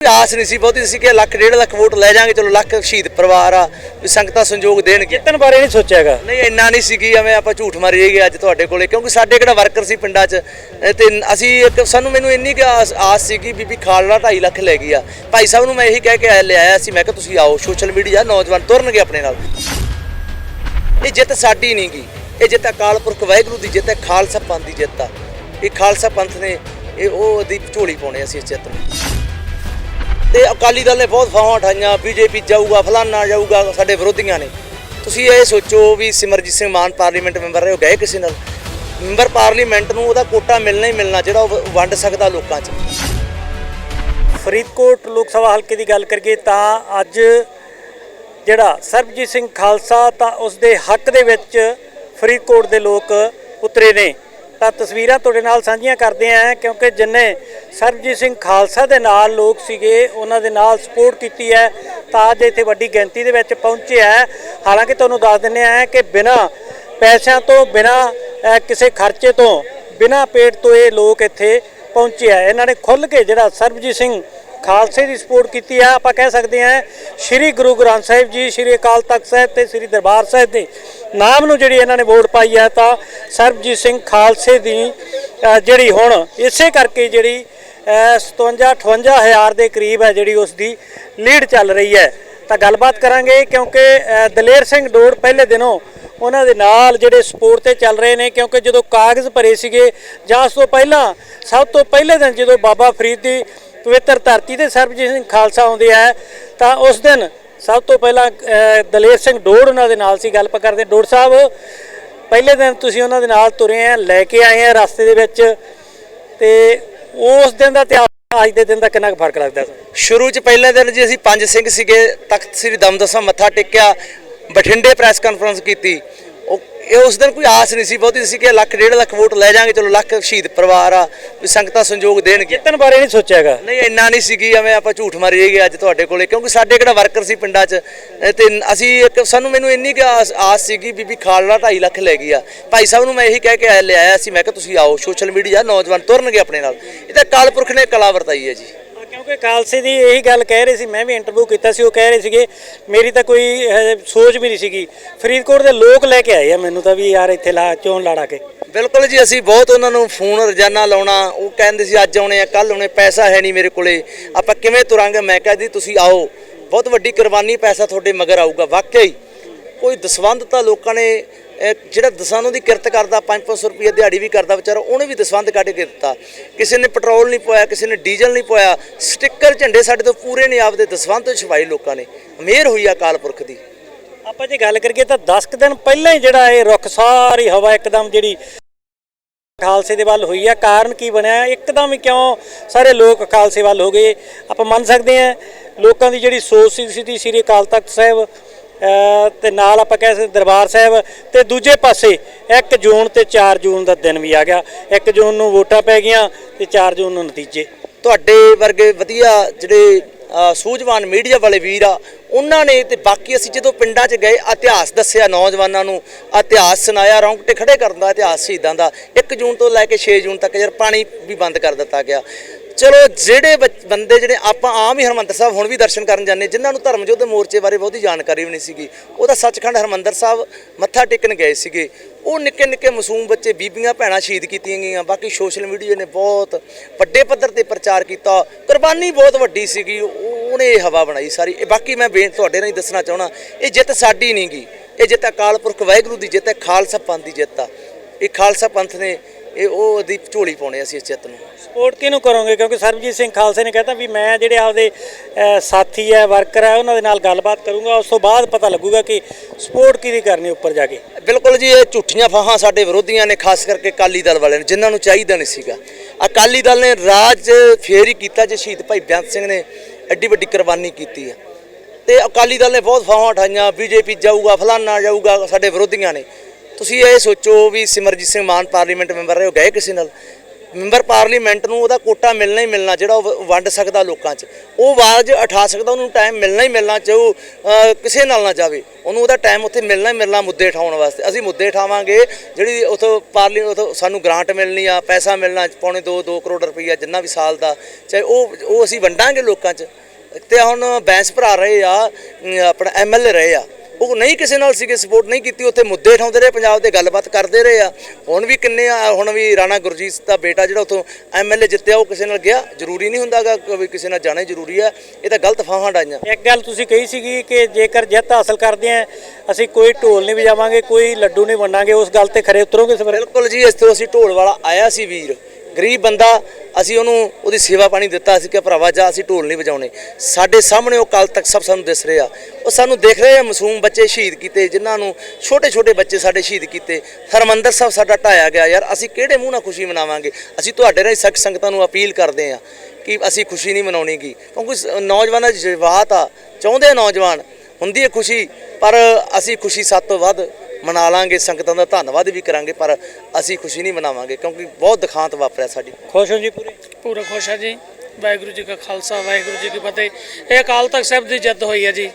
ਆਸ ਨਹੀਂ ਸੀ ਬਹੁਤੀ ਸੀ ਕਿ ਲੱਖ ਡੇਢ ਲੱਖ ਵੋਟ ਲੈ ਜਾਾਂਗੇ ਚਲੋ ਲੱਖ ਸ਼ਹੀਦ ਪਰਿਵਾਰ ਆ ਵੀ ਸੰਗਤਾਂ ਸੰਯੋਗ ਦੇਣਗੇ। ਜਿੱਤਣ ਬਾਰੇ ਨਹੀਂ ਸੋਚਿਆਗਾ? ਨਹੀਂ ਇੰਨਾ ਨਹੀਂ ਸੀਗੀ ਐਵੇਂ ਆਪਾਂ ਝੂਠ ਮਾਰੀ ਜਾਈਏ ਅੱਜ ਤੁਹਾਡੇ ਕੋਲੇ ਕਿਉਂਕਿ ਸਾਡੇ ਕਿਹੜਾ ਵਰਕਰ ਸੀ ਪਿੰਡਾਂ 'ਚ ਤੇ ਅਸੀਂ ਇੱਕ ਸਾਨੂੰ ਮੈਨੂੰ ਇੰਨੀ ਕਿ ਆਸ ਆਸ ਸੀਗੀ ਬੀਬੀ ਖਾਲੜਾ 2.5 ਲੱਖ ਲੈ ਗਈ ਆ। ਭਾਈ ਸਾਹਿਬ ਨੂੰ ਮੈਂ ਇਹੀ ਕਹਿ ਕੇ ਆਇਆ- ਲਿਆਇਆ ਸੀ ਮੈਂ ਕਿਹਾ ਤੁਸੀਂ ਆਓ ਸੋਸ਼ਲ ਮੀਡੀਆ ਨੌਜਵਾਨ ਤੁਰਨਗੇ ਆਪਣੇ ਨਾਲ। ਇਹ ਜਿੱਤ ਸਾਡੀ ਨਹੀਂ ਗੀ ਇਹ ਜਿੱਤ ਅਕਾਲ ਪੁਰਖ ਵਾਹਿਗੁਰੂ ਦੀ ਜਿੱਤ ਹੈ ਖਾਲਸਾ ਪੰਥ ਦੀ ਜਿੱਤ ਆ। ਇਹ ਖਾਲਸਾ ਪੰਥ ਨੇ ਇਹ ਉਹ ਦੀ ਝੋਲੀ ਪਾਉਣੇ ਅਸੀਂ ਇਸ ਜਿੱਤ ਨੂੰ। ਤੇ ਅਕਾਲੀ ਦਲ ਨੇ ਬਹੁਤ ਫਾਹਾਂ ਉਠਾਈਆਂ, ਬੀਜੇਪੀ ਜਾਊਗਾ, ਫਲਾਨਾ ਜਾਊਗਾ, ਸਾਡੇ ਵਿਰੋਧੀਆਂ ਨੇ। ਤੁਸੀਂ ਇਹ ਸੋਚੋ ਵੀ ਸਿਮਰਜੀਤ ਸਿੰਘ ਮਾਨ ਪਾਰਲੀਮੈਂਟ ਮੈਂਬਰ ਰਹੇ, ਉਹ ਗਏ ਕਿਸੇ ਨਾਲ? ਮੈਂਬਰ ਪਾਰਲੀਮੈਂਟ ਨੂੰ ਉਹਦਾ ਕੋਟਾ ਮਿਲਣਾ ਹੀ ਮਿਲਣਾ, ਜਿਹੜਾ ਉਹ ਵੰਡ ਸਕਦਾ ਲੋਕਾਂ 'ਚ। ਫਰੀਦਕੋਟ ਲੋਕ ਸਭਾ ਹਲਕੇ ਦੀ ਗੱਲ ਕਰੀਏ ਤਾਂ ਅੱਜ ਜਿਹੜਾ ਸਰਬਜੀਤ ਸਿੰਘ ਖਾਲਸਾ ਤਾਂ ਉਸ ਦੇ ਹੱਕ ਦੇ ਵਿੱਚ ਫਰੀਦਕੋਟ ਦੇ ਲੋਕ ਉਤਰੇ ਨੇ। ਤਾਂ ਤਸਵੀਰਾਂ ਤੁਹਾਡੇ ਨਾਲ ਸਾਂਝੀਆਂ ਕਰਦੇ ਆਂ, ਕਿਉਂਕਿ ਜਿੰਨੇ ਸਰਬਜੀਤ ਸਿੰਘ ਖਾਲਸਾ ਦੇ ਨਾਲ ਲੋਕ ਸੀਗੇ, ਉਹਨਾਂ ਦੇ ਨਾਲ ਸਪੋਰਟ ਕੀਤੀ ਹੈ, ਤਾਂ ਅੱਜ ਇੱਥੇ ਵੱਡੀ ਗਿਣਤੀ ਦੇ ਵਿੱਚ ਪਹੁੰਚੇ ਹੈ। ਹਾਲਾਂਕਿ ਤੁਹਾਨੂੰ ਦੱਸ ਦਿੰਦੇ ਆ ਕਿ ਬਿਨਾਂ ਪੈਸਿਆਂ ਤੋਂ, ਬਿਨਾਂ ਕਿਸੇ ਖਰਚੇ ਤੋਂ, ਬਿਨਾਂ ਪੇਟ ਤੋਂ ਇਹ ਲੋਕ ਇੱਥੇ ਪਹੁੰਚੇ ਆ ਇਹਨਾਂ ਨੇ ਖੁੱਲ ਕੇ ਜਿਹੜਾ ਸਰਬਜੀਤ ਸਿੰਘ ਖਾਲਸੇ ਦੀ ਸਪੋਰਟ ਕੀਤੀ ਹੈ ਆਪਾਂ ਕਹਿ ਸਕਦੇ ਹਾਂ ਸ੍ਰੀ ਗੁਰੂ ਗ੍ਰੰਥ ਸਾਹਿਬ ਜੀ, ਸ੍ਰੀ ਅਕਾਲ ਤਖਤ ਸਾਹਿਬ ਤੇ ਸ੍ਰੀ ਦਰਬਾਰ ਸਾਹਿਬ ਦੇ ਨਾਮ ਨੂੰ ਜਿਹੜੀ ਇਹਨਾਂ ਨੇ ਵੋਟ ਪਾਈ ਹੈ ਤਾਂ ਸਰਬਜੀਤ ਸਿੰਘ ਖਾਲਸੇ ਦੀ ਜਿਹੜੀ ਹੁਣ ਇਸੇ ਕਰਕੇ ਜਿਹੜੀ 57 58 ਹਜ਼ਾਰ ਦੇ ਕਰੀਬ ਹੈ ਜਿਹੜੀ ਉਸ ਦੀ ਲੀਡ ਚੱਲ ਰਹੀ ਹੈ। ਤਾਂ ਗੱਲਬਾਤ ਕਰਾਂਗੇ ਕਿਉਂਕਿ ਦਲੇਰ ਸਿੰਘ ਡੋੜ ਪਹਿਲੇ ਦਿਨੋਂ ਉਹਨਾਂ ਦੇ ਨਾਲ ਜਿਹੜੇ ਸਪੋਰਟ ਤੇ ਚੱਲ ਰਹੇ ਨੇ, ਕਿਉਂਕਿ ਜਦੋਂ ਕਾਗਜ਼ ਭਰੇ ਸੀਗੇ, ਜਾਂ ਉਸ ਤੋਂ ਪਹਿਲਾਂ, ਸਭ ਤੋਂ ਪਹਿਲੇ ਦਿਨ ਜਦੋਂ ਬਾਬਾ ਫਰੀਦ ਦੀ ਪਵਿੱਤਰ ਧਰਤੀ ਤੇ ਸਰਬਜੀਤ ਸਿੰਘ ਖਾਲਸਾ ਆਉਂਦੇ ਆ ਤਾਂ ਉਸ ਦਿਨ ਸਭ ਤੋਂ ਪਹਿਲਾਂ ਦਲੇਰ ਸਿੰਘ ਡੋੜ ਉਹਨਾਂ ਦੇ ਨਾਲ ਸੀ, ਗੱਲਬਾਤ ਕਰਦੇ। ਡੋੜ ਸਾਹਿਬ, ਪਹਿਲੇ ਦਿਨ ਤੁਸੀਂ ਉਹਨਾਂ ਦੇ ਨਾਲ ਤੁਰੇ ਆ, ਲੈ ਕੇ ਆਏ ਆ ਰਸਤੇ ਦੇ ਵਿੱਚ, ਤੇ ਉਸ ਦਿਨ ਦਾ ਤੇ ਅੱਜ ਦੇ ਦਿਨ ਦਾ ਕਿੰਨਾ ਕੁ ਫ਼ਰਕ ਲੱਗਦਾ? ਤੁਹਾਨੂੰ ਸ਼ੁਰੂ 'ਚ ਪਹਿਲੇ ਦਿਨ ਜੀ ਅਸੀਂ ਪੰਜ ਸਿੰਘ ਸੀਗੇ, ਤਖਤ ਸ੍ਰੀ ਦਮਦਸਾ ਮੱਥਾ ਟੇਕਿਆ, ਬਠਿੰਡੇ ਪ੍ਰੈਸ ਕਾਨਫਰੰਸ ਕੀਤੀ। ਇਹ ਉਸ ਦਿਨ ਕੋਈ ਆਸ ਨਹੀਂ ਸੀ ਬਹੁਤੀ ਸੀ ਕਿ ਲੱਖ ਡੇਢ ਲੱਖ ਵੋਟ ਲੈ ਜਾਾਂਗੇ ਚਲੋ ਲੱਖ ਸ਼ਹੀਦ ਪਰਿਵਾਰ ਆ ਵੀ ਸੰਗਤਾਂ ਸੰਯੋਗ ਦੇਣਗੇ। ਜਿੱਤਣ ਬਾਰੇ ਨਹੀਂ ਸੋਚਿਆਗਾ। ਨਹੀਂ ਇੰਨਾ ਨਹੀਂ ਸੀਗੀ ਐਵੇਂ ਆਪਾਂ ਝੂਠ ਮਾਰੀ ਜਾਈਏ ਅੱਜ ਤੁਹਾਡੇ ਕੋਲੇ ਕਿਉਂਕਿ ਸਾਡੇ ਕਿਹੜਾ ਵਰਕਰ ਸੀ ਪਿੰਡਾਂ 'ਚ ਤੇ ਅਸੀਂ ਇੱਕ ਸਾਨੂੰ ਮੈਨੂੰ ਇੰਨੀ ਕਿ ਆਸ ਸੀਗੀ ਬੀਬੀ ਖਾਲੜਾ 2.5 ਲੱਖ ਲੈ ਗਈ ਆ। ਭਾਈ ਸਾਹਿਬ ਨੂੰ ਮੈਂ ਇਹੀ ਕਹਿ ਕੇ ਆਇਆ- ਲਿਆਇਆ ਸੀ ਮੈਂ ਕਿਹਾ ਤੁਸੀਂ ਆਓ ਸੋਸ਼ਲ ਮੀਡੀਆ ਨੌਜਵਾਨ ਤੁਰਨਗੇ ਆਪਣੇ ਨਾਲ। ਇਹ ਤਾਂ ਅਕਾਲ ਪੁਰਖ ਨੇ ਕਲਾ ਵਰਤਾਈ ਹੈ ਜੀ। ਕਿਉਂਕਿ ਖਾਲਸੇ ਦੀ ਇਹੀ ਗੱਲ ਕਹਿ ਰਹੇ ਸੀ ਮੈਂ ਵੀ ਇੰਟਰਵਿਊ ਕੀਤਾ ਸੀ ਉਹ ਕਹਿ ਰਹੇ ਸੀਗੇ ਮੇਰੀ ਤਾਂ ਕੋਈ ਅਹ, ਸੋਚ ਵੀ ਨਹੀਂ ਸੀਗੀ। ਫਰੀਦਕੋਟ ਦੇ ਲੋਕ ਲੈ ਕੇ ਆਏ ਆ ਮੈਨੂੰ ਤਾਂ ਵੀ ਯਾਰ ਇੱਥੇ ਲਾ ਚੋਣ ਲੜਾ ਕੇ? ਬਿਲਕੁਲ ਜੀ ਅਸੀਂ ਬਹੁਤ ਉਹਨਾਂ ਨੂੰ ਫੋਨ ਰੋਜ਼ਾਨਾ ਲਾਉਣਾ ਉਹ ਕਹਿੰਦੇ ਸੀ ਅੱਜ ਆਉਣੇ ਆ ਕੱਲ ਆਉਣੇ ਪੈਸਾ ਹੈ ਨਹੀਂ ਮੇਰੇ ਕੋਲੇ। ਆਪਾਂ ਕਿਵੇਂ ਤੁਰਾਂਗੇ? ਮੈਂ ਕਿਹਾ ਜੀ ਤੁਸੀਂ ਆਓ। ਬਹੁਤ ਵੱਡੀ ਕੁਰਬਾਨੀ ਪੈਸਾ ਤੁਹਾਡੇ ਮਗਰ ਆਊਗਾ ਵਾਕਈ। ਕੋਈ ਦਸਵੰਧ ਤਾਂ ਲੋਕਾਂ ਨੇ ਜਿਹੜਾ ਦਸਾਂ ਦੀ ਕਿਰਤ ਕਰਦਾ 5-500 ਰੁਪਏ ਦਿਹਾੜੀ ਵੀ ਕਰਦਾ ਵਿਚਾਰਾ, ਉਹਨੇ ਵੀ ਦਸਵੰਧ ਕੱਢ ਕੇ ਦਿੱਤਾ। ਕਿਸੇ ਨੇ ਪੈਟਰੋਲ ਨਹੀਂ ਪਵਾਇਆ, ਕਿਸੇ ਨੇ ਡੀਜ਼ਲ ਨਹੀਂ ਪਵਾਇਆ ਸਟicker ਝੰਡੇ ਸਾਡੇ ਤੋਂ ਪੂਰੇ ਨਹੀਂ ਆਪਦੇ ਦਸਵੰਧ ਛਵਾਏ ਲੋਕਾਂ ਨੇ। ਮਿਹਰ ਹੋਈ ਆ ਅਕਾਲ ਪੁਰਖ ਦੀ। ਆਪਾਂ ਜੇ ਗੱਲ ਕਰੀਏ ਤਾਂ 10 ਕੁ ਦਿਨ ਪਹਿਲਾਂ ਹੀ ਜਿਹੜਾ ਇਹ ਰੁੱਖ, ਸਾਰੀ ਹਵਾ ਇੱਕਦਮ ਜਿਹੜੀ ਖਾਲਸੇ ਦੇ ਵੱਲ ਹੋਈ ਆ। ਕਾਰਨ ਕੀ ਬਣਿਆ? ਇੱਕਦਮ ਹੀ ਕਿਉਂ ਸਾਰੇ ਲੋਕ ਖਾਲਸੇ ਵੱਲ ਹੋ ਗਏ? ਆਪਾਂ ਮੰਨ ਸਕਦੇ ਹਾਂ, ਲੋਕਾਂ ਦੀ ਜਿਹੜੀ ਸੋਚ ਸੀ, ਸ੍ਰੀ ਅਕਾਲ ਤਖਤ ਸਾਹਿਬ ਤੇ ਨਾਲ ਆਪਾਂ ਕਹਿ ਸਕਦੇ ਦਰਬਾਰ ਸਾਹਿਬ ਤੇ ਦੂਜੇ ਪਾਸੇ 1 ਜੂਨ ਤੇ 4 ਜੂਨ ਦਾ ਦਿਨ ਵੀ ਆ ਗਿਆ। 1 ਜੂਨ ਨੂੰ ਵੋਟਾਂ ਪੈ ਗਈਆਂ ਤੇ 4 ਜੂਨ ਨੂੰ ਨਤੀਜੇ। ਤੁਹਾਡੇ ਵਰਗੇ ਵਧੀਆ ਜਿਹੜੇ ਸੂਝਵਾਨ ਮੀਡੀਆ ਵਾਲੇ ਵੀਰ ਆ, ਉਹਨਾਂ ਨੇ ਤੇ ਬਾਕੀ ਅਸੀਂ ਜਦੋਂ ਪਿੰਡਾਂ 'ਚ ਗਏ, ਇਤਿਹਾਸ ਦੱਸਿਆ ਨੌਜਵਾਨਾਂ ਨੂੰ, ਇਤਿਹਾਸ ਸੁਣਾਇਆ, ਰੌਂਗਟੇ ਖੜੇ ਕਰਨ ਦਾ ਇਤਿਹਾਸ ਸ਼ਹੀਦਾਂ ਦਾ 1 ਜੂਨ ਤੋਂ ਲੈ ਕੇ 6 ਜੂਨ ਤੱਕ ਯਾਰ ਪਾਣੀ ਵੀ ਬੰਦ ਕਰ ਦਿੱਤਾ ਗਿਆ। ਚਲੋ ਜਿਹੜੇ ਬੱਚ- ਬੰਦੇ ਜਿਹੜੇ ਆਪਾਂ ਆਮ ਹੀ ਹਰਮੰਦਰ ਸਾਹਿਬ ਹੁਣ ਵੀ ਦਰਸ਼ਨ ਕਰਨ ਜਾਂਦੇ ਜਿਨ੍ਹਾਂ ਨੂੰ ਧਰਮ ਯੁੱਧ ਮੋਰਚੇ ਬਾਰੇ ਬਹੁਤੀ ਜਾਣਕਾਰੀ ਵੀ ਨਹੀਂ ਸੀਗੀ ਉਹਦਾ ਸੱਚਖੰਡ ਹਰਮੰਦਰ ਸਾਹਿਬ ਮੱਥਾ ਟੇਕਣ ਗਏ ਸੀਗੇ। ਉਹ ਨਿੱਕੇ ਨਿੱਕੇ ਮਾਸੂਮ ਬੱਚੇ, ਬੀਬੀਆਂ, ਭੈਣਾਂ ਸ਼ਹੀਦ ਕੀਤੀਆਂ ਗਈਆਂ, ਬਾਕੀ ਸੋਸ਼ਲ ਮੀਡੀਆ ਨੇ ਬਹੁਤ ਵੱਡੇ ਪੱਧਰ ਤੇ ਪ੍ਰਚਾਰ ਕੀਤਾ, ਕੁਰਬਾਨੀ ਬਹੁਤ ਵੱਡੀ ਸੀਗੀ ਉਹਨੇ ਇਹ ਹਵਾ ਬਣਾਈ ਸਾਰੀ। ਇਹ ਬਾਕੀ ਮੈਂ ਬੇਨ ਤੁਹਾਡੇ ਨਾਲ ਦੱਸਣਾ ਚਾਹਣਾ ਇਹ ਜਿੱਤ ਸਾਡੀ ਨਹੀਂ ਗੀ ਇਹ ਜਿੱਤ ਅਕਾਲ ਪੁਰਖ ਵਾਹਿਗੁਰੂ ਦੀ ਜਿੱਤ ਹੈ, ਖਾਲਸਾ ਪੰਥ ਦੀ ਜਿੱਤ ਆ। ਇਹ ਖਾਲਸਾ ਪੰਥ ਨੇ ਇਹ ਉਹ ਦੀ ਝੋਲੀ ਪਾਉਣੇ ਅਸੀਂ ਇਸ ਜਿੱਤ ਨੂੰ। ਸਪੋਰਟ ਕਿਹਨੂੰ ਕਰੋਗੇ? ਕਿਉਂਕਿ ਸਰਬਜੀਤ ਸਿੰਘ ਖਾਲਸੇ ਨੇ ਕਹਿਤਾ ਵੀ ਮੈਂ ਜਿਹੜੇ ਆਪਦੇ ਸਾਥੀ ਹੈ ਵਰਕਰ ਹੈ ਉਹਨਾਂ ਦੇ ਨਾਲ ਗੱਲਬਾਤ ਕਰੂੰਗਾ। ਉਸ ਤੋਂ ਬਾਅਦ ਪਤਾ ਲੱਗੂਗਾ ਕਿ ਸਪੋਰਟ ਕਿਹਦੀ ਕਰਨੀ ਉੱਪਰ ਜਾ ਕੇ। ਬਿਲਕੁਲ ਜੀ ਇਹ ਝੂਠੀਆਂ ਫਾਹਾਂ ਸਾਡੇ ਵਿਰੋਧੀਆਂ ਨੇ ਖਾਸ ਕਰਕੇ ਅਕਾਲੀ ਦਲ ਵਾਲਿਆਂ ਨੇ ਜਿਨ੍ਹਾਂ ਨੂੰ ਚਾਹੀਦਾ ਨਹੀਂ ਸੀਗਾ। ਅਕਾਲੀ ਦਲ ਨੇ ਰਾਜ ਫੇਰ ਹੀ ਕੀਤਾ ਜੇ ਸ਼ਹੀਦ ਭਾਈ ਬੇਅੰਤ ਸਿੰਘ ਨੇ ਐਡੀ ਵੱਡੀ ਕੁਰਬਾਨੀ ਕੀਤੀ ਆ। ਤੇ ਅਕਾਲੀ ਦਲ ਨੇ ਬਹੁਤ ਫਾਹਾਂ ਉਠਾਈਆਂ ਬੀਜੇਪੀ ਜਾਊਗਾ ਫਲਾਨਾ ਜਾਊਗਾ ਸਾਡੇ ਵਿਰੋਧੀਆਂ ਨੇ। ਤੁਸੀਂ ਇਹ ਸੋਚੋ ਵੀ ਸਿਮਰਜੀਤ ਸਿੰਘ ਮਾਨ ਪਾਰਲੀਮੈਂਟ ਮੈਂਬਰ ਰਹੇ ਉਹ ਗਏ ਕਿਸੇ ਨਾਲ? ਮੈਂਬਰ ਪਾਰਲੀਮੈਂਟ ਨੂੰ ਉਹਦਾ ਕੋਟਾ ਮਿਲਣਾ ਹੀ ਮਿਲਣਾ ਜਿਹੜਾ ਉਹ ਵੰਡ ਸਕਦਾ ਲੋਕਾਂ 'ਚ। ਉਹ ਆਵਾਜ਼ ਉਠਾ ਸਕਦਾ ਉਹਨੂੰ ਟਾਈਮ ਮਿਲਣਾ ਹੀ ਮਿਲਣਾ ਚਾਹੇ ਉਹ ਕਿਸੇ ਨਾਲ ਨਾ ਜਾਵੇ। ਉਹਨੂੰ ਉਹਦਾ ਟਾਈਮ ਉੱਥੇ ਮਿਲਣਾ ਹੀ ਮਿਲਣਾ ਮੁੱਦੇ ਉਠਾਉਣ ਵਾਸਤੇ। ਅਸੀਂ ਮੁੱਦੇ ਉਠਾਵਾਂਗੇ ਜਿਹੜੀ ਉਥੋਂ ਪਾਰਲੀ ਉਥੋਂ ਸਾਨੂੰ ਗ੍ਰਾਂਟ ਮਿਲਣੀ ਆ ਪੈਸਾ ਮਿਲਣਾ ਪੌਣੇ 2 2 ਕਰੋੜ ਰੁਪਈਆ ਜਿੰਨਾ ਵੀ ਸਾਲ ਦਾ ਚਾਹੇ ਉਹ ਉਹ ਅਸੀਂ ਵੰਡਾਂਗੇ ਲੋਕਾਂ 'ਚ। ਤੇ ਹੁਣ ਬੈਂਸ ਭਰਾ ਰਹੇ ਆ ਅਮ, ਆਪਣਾ ਐਮਐਲਏ ਰਹੇ ਆ। ਉਹ ਨਹੀਂ ਕਿਸੇ ਨਾਲ ਸੀਗੇ ਸਪੋਰਟ ਨਹੀਂ ਕੀਤੀ ਉੱਥੇ ਮੁੱਦੇ ਉਠਾਉਂਦੇ ਰਹੇ ਪੰਜਾਬ ਦੇ ਗੱਲਬਾਤ ਕਰਦੇ ਰਹੇ ਆ। ਹੁਣ ਵੀ ਕਿੰਨੇ ਆ ਹੁਣ ਵੀ ਰਾਣਾ ਗੁਰਜੀਤ ਦਾ ਬੇਟਾ ਜਿਹੜਾ ਉਥੋਂ ਐਮਐਲਏ ਜਿੱਤਿਆ ਉਹ ਕਿਸੇ ਨਾਲ ਗਿਆ? ਜ਼ਰੂਰੀ ਨਹੀਂ ਹੁੰਦਾਗਾ ਵੀ ਕਿਸੇ ਨਾਲ ਜਾਣਾ ਹੀ ਜ਼ਰੂਰੀ ਆ। ਇਹ ਤਾਂ ਗਲਤ ਫਾਹਾਂ ਡਾਈਆਂ। ਇੱਕ ਗੱਲ ਤੁਸੀਂ ਕਹੀ ਸੀਗੀ ਕਿ ਜੇਕਰ ਜਿੱਤ ਹਾਸਲ ਕਰਦੇ ਆ ਅਸੀਂ ਕੋਈ ਢੋਲ ਨਹੀਂ ਵਜਾਵਾਂਗੇ ਕੋਈ ਲੱਡੂ ਨਹੀਂ ਵੰਡਾਂਗੇ ਉਸ ਗੱਲ ਤੇ ਖਰੇ ਉਤਰੋਗੇ ਬਿਲਕੁਲ ਜੀ ਇਸ ਤੋਂ ਅਸੀਂ ਢੋਲ ਵਾਲਾ ਆਇਆ ਸੀ ਵੀਰ। ਗਰੀਬ ਬੰਦਾ, ਅਸੀਂ ਉਹਨੂੰ ਉਹਦੀ ਸੇਵਾ ਪਾਣੀ ਦਿੱਤਾ ਸੀ ਕਿ ਭਰਾਵਾ ਜਾ, ਅਸੀਂ ਢੋਲ ਨਹੀਂ ਵਜਾਉਣੇ। ਸਾਡੇ ਸਾਹਮਣੇ ਉਹ ਕੱਲ ਤੱਕ ਸਭ ਸਾਨੂੰ ਦਿਸ ਰਿਹਾ। ਉਹ ਸਾਨੂੰ ਦੇਖ ਰਹੇ ਆ ਮਾਸੂਮ ਬੱਚੇ ਸ਼ਹੀਦ ਕੀਤੇ, ਜਿਨ੍ਹਾਂ ਨੂੰ ਛੋਟੇ ਛੋਟੇ ਬੱਚੇ ਸਾਡੇ ਸ਼ਹੀਦ ਕੀਤੇ। ਹਰਮੰਦਰ ਸਾਹਿਬ ਸਾਡਾ ਢਾਇਆ ਗਿਆ, ਯਾਰ, ਅਸੀਂ ਕਿਹੜੇ ਮੂੰਹ ਨਾਲ ਖੁਸ਼ੀ ਮਨਾਵਾਂਗੇ? ਅਸੀਂ ਤੁਹਾਡੇ ਰਾਹੀਂ ਸਖਤ ਸੰਗਤਾਂ ਨੂੰ ਅਪੀਲ ਕਰਦੇ ਆ ਕਿ ਅਸੀਂ ਖੁਸ਼ੀ ਨਹੀਂ ਮਨਾਉਣੀਗੀ। ਕਿਉਂਕਿ ਨੌਜਵਾਨਾਂ ਦੀ ਜਜ਼ਬਾਤ ਆ, ਚਾਹੁੰਦੇ ਆ ਨੌਜਵਾਨ, ਹੁੰਦੀ ਹੈ ਖੁਸ਼ੀ, ਪਰ ਅਸੀਂ ਖੁਸ਼ੀ ਸਭ ਤੋਂ ਵੱਧ ਮਨਾ ਲਾਂਗੇ ਸੰਗਤਾਂ ਦਾ ਧੰਨਵਾਦ ਵੀ ਕਰਾਂਗੇ ਪਰ ਅਸੀਂ ਖੁਸ਼ੀ ਨਹੀਂ ਮਨਾਵਾਂਗੇ ਕਿਉਂਕਿ ਬਹੁਤ ਦਿਖਾਂਤ ਵਾਪਰਿਆ ਸਾਡੀ। ਖੁਸ਼ ਹੋ ਜੀ ਪੂਰੇ? ਪੂਰਾ ਖੁਸ਼ ਹੈ ਜੀ। ਵਾਹਿਗੁਰੂ ਜੀ ਕਾ ਖਾਲਸਾ ਵਾਹਿਗੁਰੂ ਜੀ ਕੀ ਫਤਿਹ। ਇਹ ਅਕਾਲ ਤਖਤ ਸਾਹਿਬ ਦੀ ਜਿੱਤ ਹੋਈ ਹੈ ਜੀ।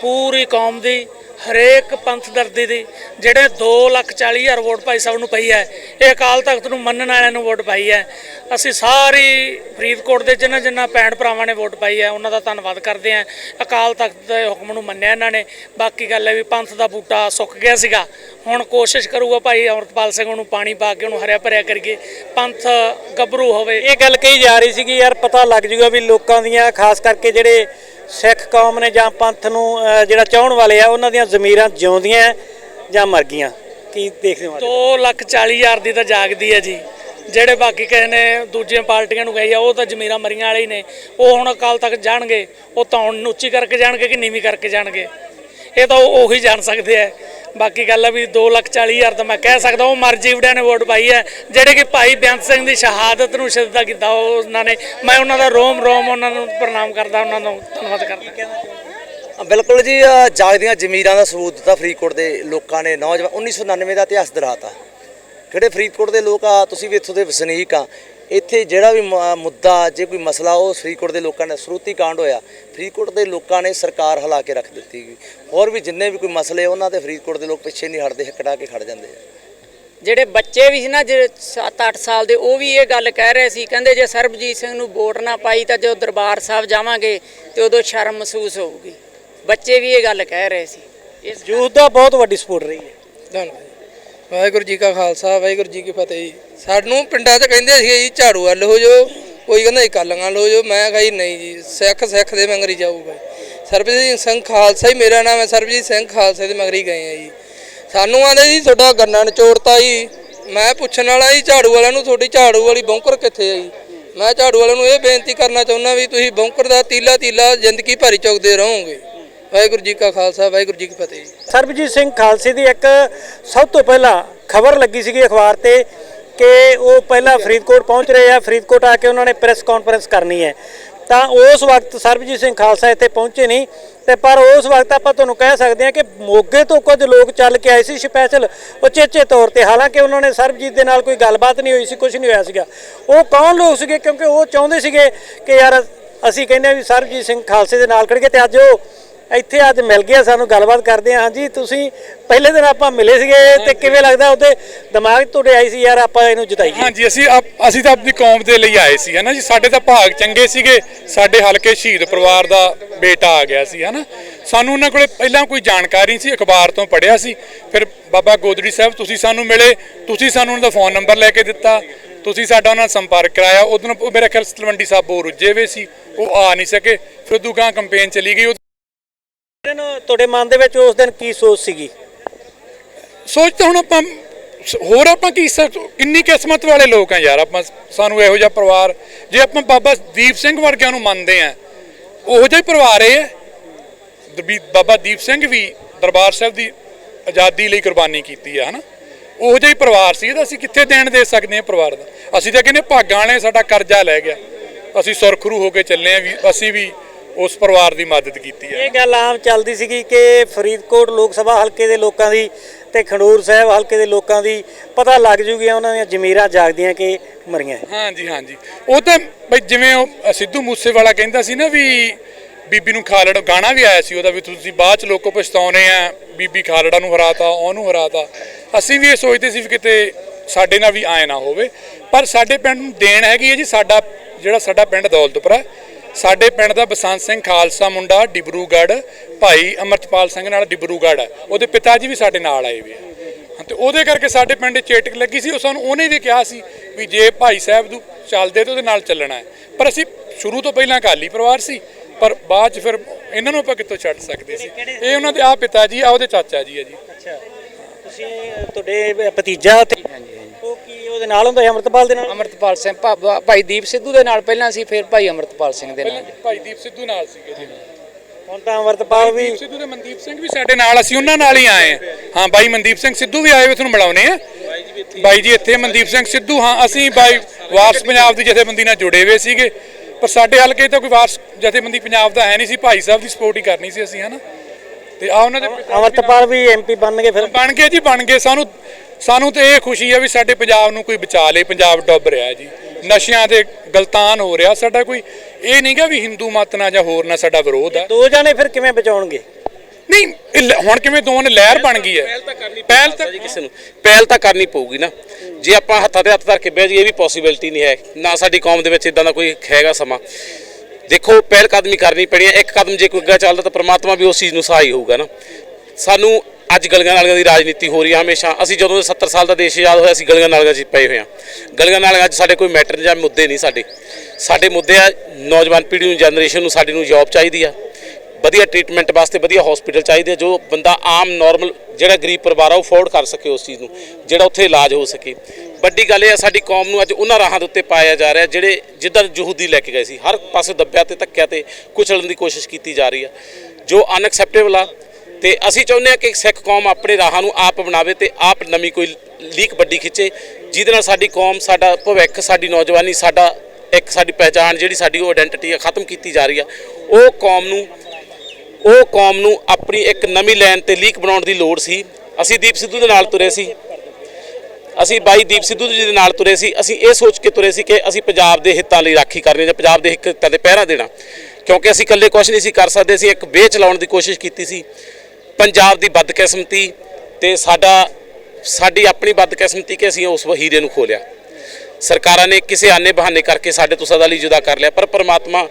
ਪੂਰੀ ਕੌਮ ਦੀ ਹਰੇਕ ਪੰਥ ਦਰਦੀ ਦੀ, ਜਿਹੜੇ 2 ਲੱਖ 40 ਹਜ਼ਾਰ ਵੋਟ ਭਾਈ ਸਾਹਿਬ ਨੂੰ ਪਈ ਹੈ, ਇਹ ਅਕਾਲ ਤਖਤ ਨੂੰ ਮੰਨਣ ਵਾਲਿਆਂ ਨੂੰ ਵੋਟ ਪਾਈ ਹੈ। ਅਸੀਂ ਸਾਰੀ ਫਰੀਦਕੋਟ ਦੇ ਜਿਨ੍ਹਾਂ ਜਿਨ੍ਹਾਂ ਭੈਣ ਭਰਾਵਾਂ ਨੇ ਵੋਟ ਪਾਈ ਹੈ, ਉਹਨਾਂ ਦਾ ਧੰਨਵਾਦ ਕਰਦੇ ਹਾਂ। ਅਕਾਲ ਤਖਤ ਦੇ ਹੁਕਮ ਨੂੰ ਮੰਨਿਆ ਇਹਨਾਂ ਨੇ। ਬਾਕੀ ਗੱਲ ਹੈ ਵੀ ਪੰਥ ਦਾ ਬੂਟਾ ਸੁੱਕ ਗਿਆ ਸੀਗਾ। ਹੁਣ ਕੋਸ਼ਿਸ਼ ਕਰੂਗਾ ਭਾਈ ਅਮਰਪਾਲ ਸਿੰਘ ਉਹਨੂੰ ਪਾਣੀ ਪਾ ਕੇ ਉਹਨੂੰ ਹਰਿਆ ਭਰਿਆ ਕਰੀਏ। ਪੰਥ ਗੱਭਰੂ ਹੋਵੇ। ਇਹ ਗੱਲ ਕਹੀ ਜਾ ਰਹੀ ਸੀਗੀ, ਯਾਰ ਪਤਾ ਲੱਗ ਜੂਗਾ ਵੀ ਲੋਕਾਂ ਦੀਆਂ, ਖਾਸ ਕਰਕੇ ਜਿਹੜੇ ਸਿੱਖ ਕੌਮ ਨੇ ਜਾਂ ਪੰਥ ਨੂੰ ਅਹ, ਜਿਹੜਾ ਚਾਹਣ ਵਾਲੇ ਆ ਉਹਨਾਂ ਦੀਆਂ ਜ਼ਮੀਰਾਂ ਜਿਉਂਦੀਆਂ ਜਾਂ ਮਰ ਗਈਆਂ? ਕੀ ਦੇਖਦੇ ਹੋ 2 ਲੱਖ 40 ਹਜ਼ਾਰ ਦੀ ਤਾਂ ਜਾਗਦੀ ਹੈ ਜੀ। ਜਿਹੜੇ ਬਾਕੀ ਕਿਸੇ ਨੇ ਦੂਜੀਆਂ ਪਾਰਟੀਆਂ ਨੂੰ ਗਈ ਆ ਉਹ ਤਾਂ ਜ਼ਮੀਰਾਂ ਮਰੀਆਂ ਵਾਲੇ ਹੀ ਨੇ। ਉਹ ਹੁਣ ਅਕਾਲ ਤੱਕ ਜਾਣਗੇ ਉਹ ਤਾਂ ਉੱਚੀ ਕਰਕੇ ਜਾਣਗੇ ਕਿ ਨੀਵੀਂ ਕਰਕੇ ਜਾਣਗੇ? ਇਹ ਤਾਂ ਉਹ ਉਹੀ ਜਾਣ ਸਕਦੇ ਆ। ਬਾਕੀ ਗੱਲ ਹੈ ਵੀ 2 ਲੱਖ 40 ਹਜ਼ਾਰ ਤਾਂ ਮੈਂ ਕਹਿ ਸਕਦਾ ਉਹ ਮਰਜ਼ੀਵੜਿਆਂ ਨੇ ਵੋਟ ਪਾਈ ਹੈ ਜਿਹੜੇ ਕਿ ਭਾਈ ਬੇਅੰਤ ਸਿੰਘ ਦੀ ਸ਼ਹਾਦਤ ਨੂੰ ਸ਼ਰਧਾ ਕੀਤਾ ਉਹ ਉਹਨਾਂ ਨੇ ਮੈਂ ਉਹਨਾਂ ਦਾ ਰੋਮ ਰੋਮ ਉਹਨਾਂ ਨੂੰ ਪ੍ਰਣਾਮ ਕਰਦਾ ਉਹਨਾਂ ਨੂੰ ਧੰਨਵਾਦ ਕਰਦਾ। ਅ, ਬਿਲਕੁਲ ਜੀ ਜਾਗਦੀਆਂ ਜ਼ਮੀਰਾਂ ਦਾ ਸਬੂਤ ਦਿੱਤਾ ਫਰੀਦਕੋਟ ਦੇ ਲੋਕਾਂ ਨੇ। ਨੌਜਵਾਨ 1999 ਦਾ ਇਤਿਹਾਸ ਦਰਾਤਾ ਕਿਹੜੇ ਫਰੀਦਕੋਟ ਦੇ ਲੋਕ ਆ? ਤੁਸੀਂ ਵੀ ਇੱਥੋਂ ਦੇ ਵਸਨੀਕ ਆ। ਇੱਥੇ ਜਿਹੜਾ ਵੀ ਮ- ਮੁੱਦਾ ਜੇ ਕੋਈ ਮਸਲਾ ਉਹ ਫਰੀਦਕੋਟ ਦੇ ਲੋਕਾਂ ਨੇ ਸਰੂਤੀ ਕਾਂਡ ਹੋਇਆ ਫਰੀਦਕੋਟ ਦੇ ਲੋਕਾਂ ਨੇ ਸਰਕਾਰ ਹਿਲਾ ਕੇ ਰੱਖ ਦਿੱਤੀ ਗਈ ਹੋਰ ਵੀ ਜਿੰਨੇ ਵੀ ਕੋਈ ਮਸਲੇ ਉਹਨਾਂ ਤੇ ਫਰੀਦਕੋਟ ਦੇ ਲੋਕ ਪਿੱਛੇ ਨਹੀਂ ਹਟਦੇ ਹਕੜਾ ਕੇ ਖੜ ਜਾਂਦੇ ਆ। ਜਿਹੜੇ ਬੱਚੇ ਵੀ ਸੀ ਨਾ ਜਿਹੜੇ 7-8 ਸਾਲ ਦੇ ਉਹ ਵੀ ਇਹ ਗੱਲ ਕਹਿ ਰਹੇ ਸੀ ਕਹਿੰਦੇ ਜੇ ਸਰਬਜੀਤ ਸਿੰਘ ਨੂੰ ਵੋਟ ਨਾ ਪਾਈ ਤਾਂ ਜਦੋਂ ਦਰਬਾਰ ਸਾਹਿਬ ਜਾਵਾਂਗੇ ਤੇ ਉਦੋਂ ਸ਼ਰਮ ਮਹਿਸੂਸ ਹੋਊਗੀ। ਬੱਚੇ ਵੀ ਇਹ ਗੱਲ ਕਹਿ ਰਹੇ ਸੀ। ਇਸ ਯੂਥ ਦਾ ਬਹੁਤ ਵੱਡੀ ਸਪੋਰਟ ਰਹੀ ਹੈ। ਧੰਨਵਾਦ। ਵਾਹਿਗੁਰੂ ਜੀ ਕਾ ਖਾਲਸਾ, ਵਾਹਿਗੁਰੂ ਜੀ ਕੀ ਫਤਿਹ ਜੀ। ਸਾਨੂੰ ਪਿੰਡਾਂ 'ਚ ਕਹਿੰਦੇ ਸੀਗੇ ਜੀ, ਝਾੜੂ ਵੱਲ ਹੋ ਜਾਓ। ਕੋਈ ਕਹਿੰਦਾ ਜੀ, ਕਾਲੀਆਂ ਵੱਲ ਜਾਓ। ਮੈਂ ਕਿਹਾ ਜੀ, ਨਹੀਂ ਜੀ, ਸਿੱਖ ਸਿੱਖ ਦੇ ਮੰਗਰੀ ਜਾਊਗਾ ਸਰਬਜੀਤ ਸਿੰਘ ਖਾਲਸਾ ਹੀ ਮੇਰਾ ਨਾਮ ਹੈ ਸਰਬਜੀਤ ਸਿੰਘ ਖਾਲਸੇ ਦੇ ਮੰਗਰੀ ਗਏ ਆ ਜੀ। ਸਾਨੂੰ ਆਂਦੇ ਜੀ, ਤੁਹਾਡਾ ਗੰਨਾ ਨਿਚੋੜਤਾ ਜੀ। ਮੈਂ ਪੁੱਛਣ ਵਾਲਾ ਜੀ, ਝਾੜੂ ਵਾਲਿਆਂ ਨੂੰ ਤੁਹਾਡੀ ਝਾੜੂ ਵਾਲੀ ਬੌਂਕਰ ਕਿੱਥੇ ਆ ਜੀ? ਮੈਂ ਝਾੜੂ ਵਾਲਿਆਂ ਨੂੰ ਇਹ ਬੇਨਤੀ ਕਰਨਾ ਚਾਹੁੰਦਾ ਵੀ ਤੁਸੀਂ ਬੌਂਕਰ ਦਾ ਤੀਲਾ ਤੀਲਾ ਜ਼ਿੰਦਗੀ ਭਰੀ ਚੁੱਕਦੇ ਰਹੋਗੇ। ਵਾਹਿਗੁਰੂ ਜੀ ਕਾ ਖਾਲਸਾ, ਵਾਹਿਗੁਰੂ ਜੀ ਕੀ ਫਤਿਹ ਸਰਬਜੀਤ ਸਿੰਘ ਖਾਲਸੇ ਦੀ ਇੱਕ ਸਭ ਤੋਂ ਪਹਿਲਾਂ ਖਬਰ ਲੱਗੀ ਸੀਗੀ ਅਖਬਾਰ ਤੇ ਕਿ ਉਹ ਪਹਿਲਾਂ ਫਰੀਦਕੋਟ ਪਹੁੰਚ ਰਹੇ ਆ, ਫਰੀਦਕੋਟ ਆ ਕੇ ਉਹਨਾਂ ਨੇ ਪ੍ਰੈਸ ਕਾਨਫਰੰਸ ਕਰਨੀ ਹੈ। ਤਾਂ ਉਸ ਵਕਤ ਸਰਬਜੀਤ ਸਿੰਘ ਖਾਲਸਾ ਇੱਥੇ ਪਹੁੰਚੇ ਨਹੀਂ, ਤੇ ਪਰ ਉਸ ਵਕਤ ਆਪਾਂ ਤੁਹਾਨੂੰ ਕਹਿ ਸਕਦੇ ਹਾਂ ਕਿ ਮੋਗੇ ਤੋਂ ਕੁਝ ਲੋਕ ਚੱਲ ਕੇ ਆਏ ਸੀ ਸਪੈਸ਼ਲ ਉਚੇਚੇ ਤੌਰ ਤੇ। ਹਾਲਾਂਕਿ ਉਹਨਾਂ ਨੇ ਸਰਬਜੀਤ ਦੇ ਨਾਲ ਕੋਈ ਗੱਲਬਾਤ ਨਹੀਂ ਹੋਈ ਸੀ ਕੁਝ ਨਹੀਂ ਹੋਇਆ ਸੀਗਾ। ਉਹ ਕੌਣ ਲੋਕ ਸੀਗੇ? ਕਿਉਂਕਿ ਉਹ ਚਾਹੁੰਦੇ ਸੀਗੇ ਕਿ ਯਾਰ ਅਸੀਂ ਕਹਿੰਦੇ ਆ ਵੀ ਸਰਬਜੀਤ ਸਿੰਘ ਖਾਲਸੇ ਦੇ ਨਾਲ ਖੜ ਕੇ ਤੇ ਅੱਜ ਉਹ ਇੱਥੇ ਅੱਜ ਮਿਲ ਗਿਆ ਸਾਨੂੰ ਗੱਲਬਾਤ ਕਰਦੇ ਹਾਂ। ਹਾਂਜੀ ਤੁਸੀਂ ਪਹਿਲੇ ਦਿਨ ਆਪਾਂ ਮਿਲੇ ਸੀਗੇ ਤੇ ਕਿਵੇਂ ਲੱਗਦਾ ਉਹਦੇ ਦਿਮਾਗ ਤੁਹਾਡੇ ਆਈ ਸੀ ਯਾਰ ਆਪਾਂ ਇਹਨੂੰ ਜਿਤਾਈਏ। ਹਾਂਜੀ ਅਸੀਂ ਆਪ- ਅਸੀਂ ਤਾਂ ਆਪਣੀ ਕੌਮ ਦੇ ਲਈ ਆਏ ਸੀ ਹਨਾ ਜੀ। ਸਾਡੇ ਤਾਂ ਭਾਗ ਚੰਗੇ ਸੀਗੇ ਸਾਡੇ ਹਲਕੇ ਸ਼ਹੀਦ ਪਰਿਵਾਰ ਦਾ ਬੇਟਾ ਆ ਗਿਆ ਸੀ ਹਨਾ। ਸਾਨੂੰ ਉਹਨਾਂ ਕੋਲੇ ਪਹਿਲਾਂ ਕੋਈ ਜਾਣਕਾਰੀ ਨਹੀਂ ਸੀ ਅਖਬਾਰ ਤੋਂ ਪੜਿਆ ਸੀ। ਫਿਰ ਬਾਬਾ ਗੋਦੜੀ ਸਾਹਿਬ ਤੁਸੀਂ ਸਾਨੂੰ ਮਿਲੇ ਤੁਸੀਂ ਸਾਨੂੰ ਉਹਨਾਂ ਦਾ ਫੋਨ ਨੰਬਰ ਲੈ ਕੇ ਦਿੱਤਾ ਤੁਸੀਂ ਸਾਡਾ ਉਹਨਾਂ ਨਾਲ ਸੰਪਰਕ ਕਰਾਇਆ। ਉਦੋਂ ਉਹ ਮੇਰੇ ਖਿਆਲ ਤਲਵੰਡੀ ਸਾਹਿਬ ਬੋ ਰੁੱਝੇ ਵੇ ਸੀ ਉਹ ਆ ਨਹੀਂ ਸਕੇ। ਫਿਰ ਉਦੋਂ ਗਾਂ ਕੰਪੇਨ ਚਲੀ ਗਈ ਦਿਨ ਤੁਹਾਡੇ ਮਨ ਦੇ ਵਿੱਚ ਉਸ ਦਿਨ ਕੀ ਸੋਚ ਸੀਗੀ? ਸੋਚ ਤਾਂ ਹੁਣ ਆਪਾਂ, ਹੋਰ ਆਪਾਂ ਕੀ ਸ- ਕਿੰਨੀ ਕਿਸਮਤ ਵਾਲੇ ਲੋਕ ਆ ਯਾਰ, ਆਪਾਂ ਸਾਨੂੰ ਇਹੋ ਜਿਹਾ ਪਰਿਵਾਰ, ਜੇ ਆਪਾਂ ਬਾਬਾ ਦੀਪ ਸਿੰਘ ਵਰਗਿਆਂ ਨੂੰ ਮੰਨਦੇ ਆ, ਉਹੋ ਜਿਹਾ ਹੀ ਪਰਿਵਾਰ ਇਹ ਹੈ ਦਰਬੀ- ਬਾਬਾ ਦੀਪ ਸਿੰਘ ਵੀ ਦਰਬਾਰ ਸਾਹਿਬ ਦੀ ਆਜ਼ਾਦੀ ਲਈ ਕੁਰਬਾਨੀ ਕੀਤੀ ਆ, ਹਨਾ? ਉਹੋ ਜਿਹਾ ਹੀ ਪਰਿਵਾਰ ਸੀ, ਇਹਦਾ ਅਸੀਂ ਕਿੱਥੇ ਦੇਣ ਦੇ ਸਕਦੇ ਹਾਂ ਪਰਿਵਾਰ ਦਾ? ਅਸੀਂ ਤਾਂ ਕਹਿੰਦੇ ਭਾਗਾਂ ਵਾਲੇ ਸਾਡਾ ਕਰਜ਼ਾ ਲੈ ਗਿਆ। ਅਸੀਂ ਸੁਰਖਰੂ ਹੋ ਕੇ ਚੱਲੇ ਆ, ਵੀ ਅਸੀਂ ਵੀ ਉਸ ਪਰਿਵਾਰ ਦੀ ਮਦਦ ਕੀਤੀ ਹੈ। ਇਹ ਗੱਲ ਆਮ ਚੱਲਦੀ ਸੀਗੀ ਕਿ ਫਰੀਦਕੋਟ ਲੋਕ ਸਭਾ ਹਲਕੇ ਦੇ ਲੋਕਾਂ ਦੀ ਤੇ ਖੰਡੂਰ ਸਾਹਿਬ ਹਲਕੇ ਦੇ ਲੋਕਾਂ ਦੀ ਪਤਾ ਲੱਗ ਜੂਗੀ ਉਹਨਾਂ ਦੀਆਂ ਜ਼ਮੀਰਾਂ ਜਾਗਦੀਆਂ ਕਿ ਮਰੀਆਂ ਹਾਂਜੀ ਹਾਂਜੀ। ਉਹ ਤਾਂ ਬਈ ਜਿਵੇਂ ਉਹ ਸਿੱਧੂ ਮੂਸੇਵਾਲਾ ਕਹਿੰਦਾ ਸੀ ਨਾ ਵੀ ਬੀਬੀ ਨੂੰ ਖਾਲੜਾ ਗਾਣਾ ਵੀ ਆਇਆ ਸੀ ਉਹਦਾ ਵੀ ਤੁਸੀਂ ਬਾਅਦ ਚ ਲੋਕੋ ਪਛਤਾਉਨੇ ਆ ਬੀਬੀ ਖਾਲੜਾ ਨੂੰ ਹਰਾਤਾ ਉਹਨੂੰ ਹਰਾਤਾ। ਅਸੀਂ ਵੀ ਇਹ ਸੋਚਦੇ ਸੀ ਵੀ ਕਿਤੇ ਸਾਡੇ ਨਾਲ ਵੀ ਆਏ ਨਾ ਹੋਵੇ ਪਰ ਸਾਡੇ ਪਿੰਡ ਨੂੰ ਦੇਣ ਹੈਗੀ ਹੈ ਜੀ ਸਾਡਾ ਜਿਹੜਾ ਸਾਡਾ ਪਿੰਡ ਦੌਲਤਪੁਰਾ ਸਾਡੇ ਪਿੰਡ ਦਾ ਬਸੰਤ ਸਿੰਘ ਖਾਲਸਾ ਮੁੰਡਾ ਡਿਬਰੂਗੜ੍ਹ ਭਾਈ ਅਮਰਤਪਾਲ ਸਿੰਘ ਨਾਲ ਡਿਬਰੂਗੜ੍ਹ ਹੈ। ਉਹਦੇ ਪਿਤਾ ਜੀ ਵੀ ਸਾਡੇ ਨਾਲ ਆਏ ਵੀ ਹੈ ਹਾਂ, ਤੇ ਉਹਦੇ ਕਰਕੇ ਸਾਡੇ ਪਿੰਡ ਚੇਟਕ ਲੱਗੀ ਸੀ। ਉਹ ਸਾਨੂੰ ਉਹਨੇ ਵੀ ਕਿਹਾ ਸੀ ਵੀ ਜੇ ਭਾਈ ਸਾਹਿਬ ਨੂੰ ਚੱਲਦੇ ਤੇ ਉਹਦੇ ਨਾਲ ਚੱਲਣਾ ਹੈ। ਪਰ ਅਸੀਂ ਸ਼ੁਰੂ ਤੋਂ ਪਹਿਲਾਂ ਅਕਾਲੀ ਪਰਿਵਾਰ ਸੀ ਪਰ ਬਾਅਦ 'ਚ ਫਿਰ ਇਹਨਾਂ ਨੂੰ ਆਪਾਂ ਕਿੱਥੋਂ ਛੱਡ ਸਕਦੇ ਸੀ? ਇਹ ਉਹਨਾਂ ਦੇ ਆ ਪਿਤਾ ਜੀ ਆ ਉਹਦੇ ਚਾਚਾ ਜੀ ਆ ਜੀ। ਅੱਛਾ। ਤੁਸੀਂ ਤੁਹਾਡੇ ਭਤੀਜਾ ਤੇ ਉਹ ਕੀ ਉਹਦੇ ਨਾਲ ਹੁੰਦਾ ਸੀ ਅਮਰਤਪਾਲ ਦੇ ਨਾਲ? ਅਮਰਤਪਾਲ ਸਿੰਘ ਭਾ- ਭਾਈ ਦੀਪ ਸਿੱਧੂ ਦੇ ਨਾਲ ਪਹਿਲਾਂ ਸੀ ਫਿਰ ਭਾਈ ਅਮਰਤਪਾਲ ਸਿੰਘ ਦੇ ਨਾਲ। ਭਾਈ ਦੀਪ ਸਿੱਧੂ ਨਾਲ ਸੀਗੇ ਜੀ। ਹੁਣ ਤਾਂ ਅਮਰਤਪਾਲ ਵੀ ਦੀਪ ਸਿੱਧੂ ਤੇ ਮਨਦੀਪ ਸਿੰਘ ਵੀ ਸਾਡੇ ਨਾਲ ਅਸੀਂ ਉਹਨਾਂ ਨਾਲ ਹੀ ਆਏ ਹਾਂ। ਹਾਂ ਬਾਈ ਮਨਦੀਪ ਸਿੰਘ ਸਿੱਧੂ ਵੀ ਆਏ ਹੋਏ ਤੁਹਾਨੂੰ ਮਿਲਾਉਨੇ ਆ ਬਾਈ ਜੀ ਇੱਥੇ ਮਨਦੀਪ ਸਿੰਘ ਸਿੱਧੂ ਹਾਂ ਅਸੀਂ ਬਾਈ ਵਾਰਸ ਪੰਜਾਬ ਦੀ ਜਥੇਬੰਦੀ ਨਾਲ ਜੁੜੇ ਹੋਏ ਸੀਗੇ। ਪਰ ਸਾਡੇ ਹਲਕੇ ਤਾਂ ਕੋਈ ਵਾਰਸ ਜਥੇਬੰਦੀ ਪੰਜਾਬ ਦਾ ਹੈ ਨਹੀਂ ਸੀ ਭਾਈ ਸਾਹਿਬ ਦੀ ਸਪੋਰਟ ਹੀ ਕਰਨੀ ਸੀ ਅਸੀਂ ਹਨਾ। ਤੇ ਆ ਉਹਨਾਂ ਦੇ ਪਿਤਾ ਅਮਰਤਪਾਲ ਵੀ ਐਮਪੀ ਬਣਨਗੇ ਫਿਰ। ਬਣ ਗਏ ਜੀ ਬਣ ਗਏ। ਸਾਨੂੰ ਸਾਨੂੰ ਤੇ ਇਹ ਖੁਸ਼ੀ ਹੈ ਵੀ ਸਾਡੇ ਪੰਜਾਬ ਨੂੰ ਕੋਈ ਬਚਾ ਲੇ ਪੰਜਾਬ ਡੁੱਬ ਰਿਹਾ ਜੀ। ਨਸ਼ਿਆਂ ਦੇ ਗਲਤਾਨ ਹੋ ਰਿਹਾ ਸਾਡਾ ਕੋਈ ਇਹ ਨਹੀਂਗਾ ਵੀ ਹਿੰਦੂ ਮਤ ਨਾਲ ਜਾਂ ਹੋਰ ਨਾਲ ਸਾਡਾ ਵਿਰੋਧ ਹੈ ਦੋ ਜਾਣੇ ਫਿਰ ਕਿਵੇਂ ਬਚਾਉਣਗੇ? ਨਹੀਂ ਹੁਣ ਕਿਵੇਂ ਦੋਵਾਂ ਨੇ ਲਹਿਰ ਬਣ ਗਈ ਹੈ? ਪਹਿਲ ਤਾਂ ਜੀ ਕਿਸੇ ਨੂੰ। ਪਹਿਲ ਤਾਂ ਕਰਨੀ ਪਊਗੀ ਨਾ। ਜੇ ਆਪਾਂ ਹੱਥਾਂ ਤੇ ਹੱਥ ਧਰ ਕੇ ਬਹਿ ਜਾਈਏ ਇਹ ਵੀ ਪੋਸੀਬਿਲਿਟੀ ਨਹੀਂ ਹੈ। ਨਾ ਸਾਡੀ ਕੌਮ ਦੇ ਵਿੱਚ ਇਦਾਂ ਦਾ ਕੋਈ ਹੈਗਾ ਸਮਾਂ। ਦੇਖੋ, ਪਹਿਲ ਕਦਮੀ ਕਰਨੀ ਪੈਣੀ ਹੈ। ਇੱਕ ਕਦਮ ਜੇ ਕੋਈ ਅੱਗੇ ਚੱਲਦਾ ਤਾਂ ਪ੍ਰਮਾਤਮਾ ਵੀ ਉਸ ਚੀਜ਼ ਨੂੰ ਸਹਾਈ ਹੋਊਗਾ ਨਾ। ਸਾਨੂੰ ਅੱਜ ਗਲੀਆਂ ਨਾਲੀਆਂ ਦੀ ਰਾਜਨੀਤੀ ਹੋ ਰਹੀ ਹੈ ਹਮੇਸ਼ਾ। ਅਸੀਂ ਜਦੋਂ ਦੇ 70 ਸਾਲ ਦਾ ਦੇਸ਼ ਆਜ਼ਾਦ ਹੋਇਆ, ਅਸੀਂ ਗਲੀਆਂ ਨਾਲੀਆਂ 'ਚ ਪਏ ਹੋਏ ਹਾਂ। ਗਲੀਆਂ ਨਾਲੀਆਂ 'ਚ ਸਾਡੇ ਕੋਈ ਮੈਟਰ ਜਾਂ ਮੁੱਦੇ ਨਹੀਂ ਸਾਡੇ। ਸਾਡੇ ਮੁੱਦੇ ਆ ਨੌਜਵਾਨ ਪੀੜ੍ਹੀ ਨੂੰ, ਜਨਰੇਸ਼ਨ ਨੂੰ, ਸਾਡੇ ਨੂੰ ਜੌਬ ਚਾਹੀਦੀ ਆ। ਵਧੀਆ ਟ੍ਰੀਟਮੈਂਟ ਵਾਸਤੇ ਵਧੀਆ ਹਸਪੀਟਲ ਚਾਹੀਦੇ ਜੋ ਬੰਦਾ ਆਮ ਨਾਰਮਲ ਜਿਹੜਾ ਗਰੀਬ ਪਰਿਵਾਰ ਆ, ਉਹ ਅਫੋਰਡ ਕਰ ਸਕੇ ਉਸ ਚੀਜ਼ ਨੂੰ, ਜਿਹੜਾ ਉੱਥੇ ਇਲਾਜ ਹੋ ਸਕੇ। ਵੱਡੀ ਗੱਲ ਇਹ ਆ, ਸਾਡੀ ਕੌਮ ਨੂੰ ਅੱਜ ਉਹਨਾਂ ਰਾਹਾਂ ਦੇ ਉੱਤੇ ਪਾਇਆ ਜਾ ਰਿਹਾ, ਜਿਹੜੇ ਜਿੱਧਰ ਯਹੂਦੀ ਲੈ ਕੇ ਗਏ ਸੀ, ਹਰ ਪਾਸੇ ਦੱਬਿਆ ਤੇ ਧੱਕਿਆ ਤੇ ਕੁਚਲਣ ਦੀ ਕੋਸ਼ਿਸ਼ ਕੀਤੀ ਜਾ ਰਹੀ ਆ, ਜੋ ਅਨਐਕਸੈਪਟੇਬਲ ਆ। ਤੇ ਅਸੀਂ ਚਾਹੁੰਦੇ ਆ ਕਿ ਸਿੱਖ ਕੌਮ ਆਪਣੇ ਰਾਹਾਂ ਨੂੰ ਆਪ ਬਣਾਵੇ ਤੇ ਆਪ ਨਵੀਂ ਕੋਈ ਲੀਕ ਵੱਡੀ ਖਿੱਚੇ, ਜਿਹਦੇ ਨਾਲ ਸਾਡੀ ਕੌਮ, ਸਾਡਾ ਭਵਿੱਖ, ਸਾਡੀ ਨੌਜਵਾਨੀ, ਸਾਡਾ ਇੱਕ ਸਾਡੀ ਪਹਿਚਾਣ, ਜਿਹੜੀ ਸਾਡੀ ਉਹ ਆਇਡੈਂਟੀਟੀ ਆ, ਖਤਮ ਕੀਤੀ ਜਾ ਰਹੀ ਆ। ਉਹ ਕੌਮ ਨੂੰ ਉਹ ਕੌਮ ਨੂੰ ਆਪਣੀ ਇੱਕ ਨਵੀਂ ਲਾਈਨ ਤੇ ਲੀਕ ਬਣਾਉਣ ਦੀ ਲੋੜ ਸੀ। ਅਸੀਂ ਦੀਪ ਸਿੱਧੂ ਦੇ ਨਾਲ ਤੁਰੇ ਸੀ। ਅਸੀਂ ਬਾਈ ਦੀਪ ਸਿੱਧੂ ਜੀ ਦੇ ਨਾਲ ਤੁਰੇ ਸੀ। ਅਸੀਂ ਇਹ ਸੋਚ ਕੇ ਤੁਰੇ ਸੀ ਕਿ ਅਸੀਂ ਪੰਜਾਬ ਦੇ ਹਿੱਤਾਂ ਲਈ ਰਾਖੀ ਕਰਨੀ ਜਾਂ ਪੰਜਾਬ ਦੇ ਹਿੱਤਾਂ ਤੇ ਪਹਿਰਾ ਦੇਣਾ। ਕਿਉਂਕਿ ਅਸੀਂ ਇਕੱਲੇ ਕੁਝ ਨਹੀਂ ਸੀ ਕਰ ਸਕਦੇ। ਸੀ ਇੱਕ ਵੇਚ ਲਾਉਣ ਦੀ ਕੋਸ਼ਿਸ਼ ਕੀਤੀ ਸੀ। ਪੰਜਾਬ ਦੀ ਬਦਕਿਸਮਤੀ ਤੇ ਸਾਡਾ, ਸਾਡੀ ਆਪਣੀ ਬਦਕਿਸਮਤੀ ਕਿ ਅਸੀਂ ਉਸ ਹੀਰੇ ਨੂੰ ਖੋਲਿਆ। ਸਰਕਾਰਾਂ ਨੇ ਕਿਸੇ ਆਨੇ ਬਹਾਨੇ ਕਰਕੇ ਸਾਡੇ ਤੋਂ ਸਦਾ ਲਈ ਜੁਦਾ ਕਰ ਲਿਆ। ਪਰ ਪ੍ਰਮਾਤਮਾ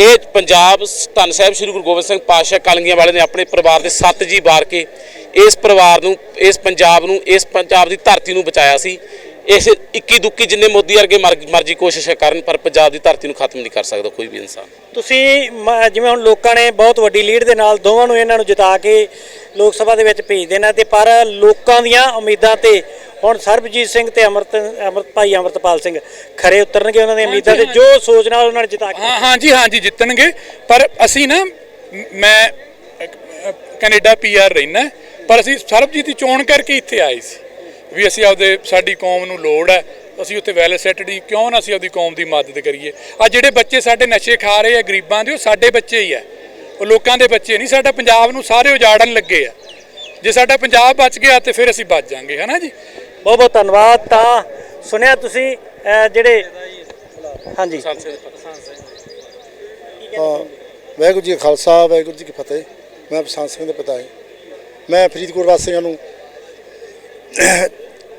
ਇਹ ਪੰਜਾਬ ਧੰਨ ਸਾਹਿਬ ਸ੍ਰੀ ਗੁਰੂ ਗੋਬਿੰਦ ਸਿੰਘ ਪਾਤਸ਼ਾਹ ਕਲਗੀਆਂ ਵਾਲੇ ਨੇ ਆਪਣੇ ਪਰਿਵਾਰ ਦੇ ਸੱਤ ਜੀ ਵਾਰ ਕੇ ਇਸ ਪਰਿਵਾਰ ਨੂੰ, ਇਸ ਪੰਜਾਬ ਨੂੰ, ਇਸ ਪੰਜਾਬ ਦੀ ਧਰਤੀ ਨੂੰ ਬਚਾਇਆ ਸੀ। ਇਸ 21 ਦੁੱਕੀ ਜਿੰਨੇ ਮੋਦੀ ਵਰਗੇ ਮਰ- ਮਰਜ਼ੀ ਕੋਸ਼ਿਸ਼ਾਂ ਕਰਨ, ਪਰ ਪੰਜਾਬ ਦੀ ਧਰਤੀ ਨੂੰ ਖਤਮ ਨਹੀਂ ਕਰ ਸਕਦਾ ਕੋਈ ਵੀ ਇਨਸਾਨ। ਤੁਸੀਂ ਮ- ਜਿਵੇਂ ਹੁਣ ਲੋਕਾਂ ਨੇ ਬਹੁਤ ਵੱਡੀ ਲੀਡ ਦੇ ਨਾਲ ਦੋਵਾਂ ਨੂੰ ਇਹਨਾਂ ਨੂੰ ਜਿਤਾ ਕੇ ਲੋਕ ਸਭਾ ਦੇ ਵਿੱਚ ਭੇਜ ਦੇਣਾ ਤੇ ਪਰ ਲੋਕਾਂ ਦੀਆਂ ਉਮੀਦਾਂ ਤੇ ਹੁਣ ਸਰਬਜੀਤ ਸਿੰਘ ਤੇ ਅਮਰਤ ਅਮਰਤ ਭਾਈ ਅਮਰਤਪਾਲ ਸਿੰਘ ਖਰੇ ਉਤਰਨਗੇ ਉਹਨਾਂ ਦੀਆਂ ਉਮੀਦਾਂ ਤੇ ਜੋ ਸੋਚ ਨਾਲ ਉਹਨਾਂ ਨੇ ਜਿਤਾ ਕੇ ਹਾਂ ਹਾਂ ਜੀ ਹਾਂ ਜੀ ਜਿੱਤਣਗੇ। ਪਰ ਅਸੀਂ ਨਾ ਮ- ਕੈਨੇਡਾ ਪੀਆਰ ਰਹਿਣਾ ਪਰ ਅਸੀਂ ਸਰਬਜੀਤ ਦੀ ਚੋਣ ਕਰਕੇ ਇੱਥੇ ਆਏ ਸੀ ਵੀ ਅਸੀਂ ਆਪਦੇ ਸਾਡੀ ਕੌਮ ਨੂੰ ਲੋੜ ਹੈ। ਅਸੀਂ ਉੱਥੇ ਵੈਲ ਸੈਟਡ ਕਿਉਂ ਨਾ ਅਸੀਂ ਆਪਦੀ ਕੌਮ ਦੀ ਮਦਦ ਕਰੀਏ? ਆ ਜਿਹੜੇ ਬੱਚੇ ਸਾਡੇ ਨਸ਼ੇ ਖਾ ਰਹੇ ਆ ਗਰੀਬਾਂ ਦੇ ਉਹ ਸਾਡੇ ਬੱਚੇ ਹੀ ਆ। ਉਹ ਲੋਕਾਂ ਦੇ ਬੱਚੇ ਨਹੀਂ ਸਾਡਾ ਪੰਜਾਬ ਨੂੰ ਸਾਰੇ ਉਜਾੜਨ ਲੱਗੇ ਆ। ਜੇ ਸਾਡਾ ਪੰਜਾਬ ਬਚ ਗਿਆ ਤੇ ਫਿਰ ਅਸੀਂ ਬਚ ਜਾਾਂਗੇ ਹਨਾ ਜੀ? ਬਹੁਤ ਬਹੁਤ ਧੰਨਵਾਦ। ਤਾਂ ਸੁਣਿਆ ਤੁਸੀਂ ਅਹ, ਜਿਹੜੇ ਹਾਂਜੀ। ਹਾਂ ਵਾਹਿਗੁਰੂ ਜੀ ਕਾ ਖਾਲਸਾ ਵਾਹਿਗੁਰੂ ਜੀ ਕੀ ਫਤਿਹ। ਮੈਂ ਬਸੰਤ ਸਿੰਘ ਦੇ ਪਿਤਾ ਹਾਂ। ਮੈਂ ਫਰੀਦਕੋਟ ਵਾਸੀਆਂ ਨੂੰ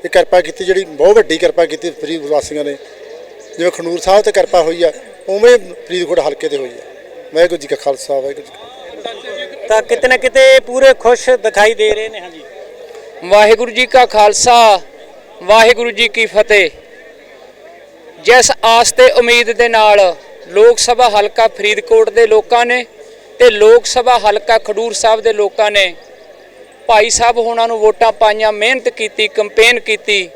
ਇਹ ਕਿਰਪਾ ਕੀਤੀ ਜਿਹੜੀ ਬਹੁਤ ਵੱਡੀ ਕਿਰਪਾ ਕੀਤੀ ਫਰੀਦਕੋਟ ਵਾਸੀਆਂ ਨੇ। ਜਿਵੇਂ ਖਨੂਰ ਸਾਹਿਬ ਤੇ ਕਿਰਪਾ ਹੋਈ ਆ ਉਵੇਂ ਫਰੀਦਕੋਟ ਹਲਕੇ ਤੇ ਹੋਈ ਆ। ਵਾਹਿਗੁਰੂ ਜੀ ਕਾ ਖਾਲਸਾ ਵਾਹਿਗੁਰੂ ਜੀ ਕੀ ਫਤਿਹ ਤਾਂ ਕਿਤੇ ਨਾ ਕਿਤੇ ਪੂਰੇ ਖੁਸ਼ ਦਿਖਾਈ ਦੇ ਰਹੇ ਨੇ ਹਾਂਜੀ। ਵਾਹਿਗੁਰੂ ਜੀ ਕਾ ਖਾਲਸਾ ਵਾਹਿਗੁਰੂ ਜੀ ਕੀ ਫਤਿਹ। ਜਿਸ ਆਸ ਤੇ ਉਮੀਦ ਦੇ ਨਾਲ ਲੋਕ ਸਭਾ ਹਲਕਾ ਫਰੀਦਕੋਟ ਦੇ ਲੋਕਾਂ ਨੇ ਤੇ ਲੋਕ ਸਭਾ ਹਲਕਾ ਖਡੂਰ ਸਾਹਿਬ ਦੇ ਲੋਕਾਂ ਨੇ ਭਾਈ ਸਾਹਿਬ ਹੋਣਾ ਨੂੰ ਵੋਟਾਂ ਪਾਈਆਂ, ਮਿਹਨਤ ਕੀਤੀ ਕੰਪੇਨ ਕੀਤੀ,